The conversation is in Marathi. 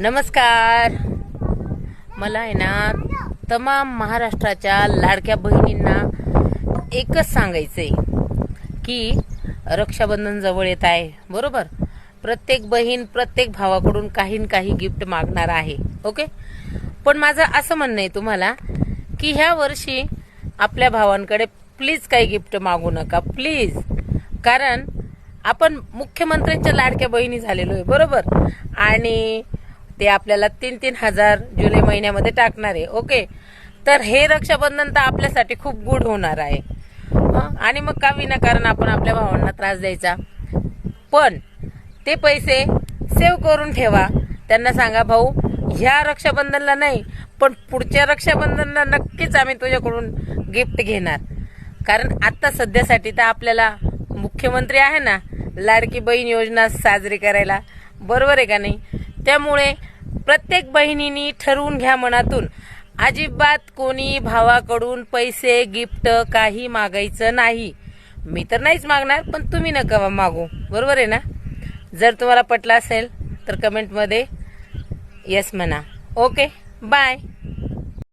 नमस्कार. मला आहे ना तमाम महाराष्ट्राच्या लाडक्या बहिणींना एकच सांगायचंय की रक्षाबंधन जवळ येत आहे बरोबर? प्रत्येक बहीण प्रत्येक भावाकडून काही ना काही गिफ्ट मागणार आहे ओके? पण माझं असं म्हणणं आहे तुम्हाला की ह्या वर्षी आपल्या भावांकडे प्लीज काही गिफ्ट मागू नका प्लीज कारण आपण मुख्यमंत्र्यांच्या लाडक्या बहिणी झालेलो आहे बरोबर? आणि ते आपल्याला तीन तीन हजार जुलै महिन्यामध्ये टाकणार आहे. ओके तर हे रक्षाबंधन तर आपल्यासाठी खूप गुड होणार आहे. आणि मग का विनाकारण आपण आपल्या भावांना त्रास द्यायचा? पण ते पैसे सेव्ह करून ठेवा. त्यांना सांगा भाऊ ह्या रक्षाबंधनला नाही पण पुढच्या रक्षाबंधनला नक्कीच आम्ही तुझ्याकडून गिफ्ट घेणार. कारण आत्ता सध्यासाठी तर आपल्याला मुख्यमंत्री आहे ना लाडकी बहीण योजना साजरी करायला बरोबर आहे का नाही? त्यामुळे प्रत्येक बहिणीनी ठरवून घ्या मनातून अजिबात कोणी भावाकडून पैसे गिफ्ट काही मागायचं नाही. मी तर नाहीच मागणार पण तुम्ही नका मागू. बरोबर आहे ना? जर तुम्हाला पटलं असेल तर कमेंटमध्ये येस म्हणा. Okay bye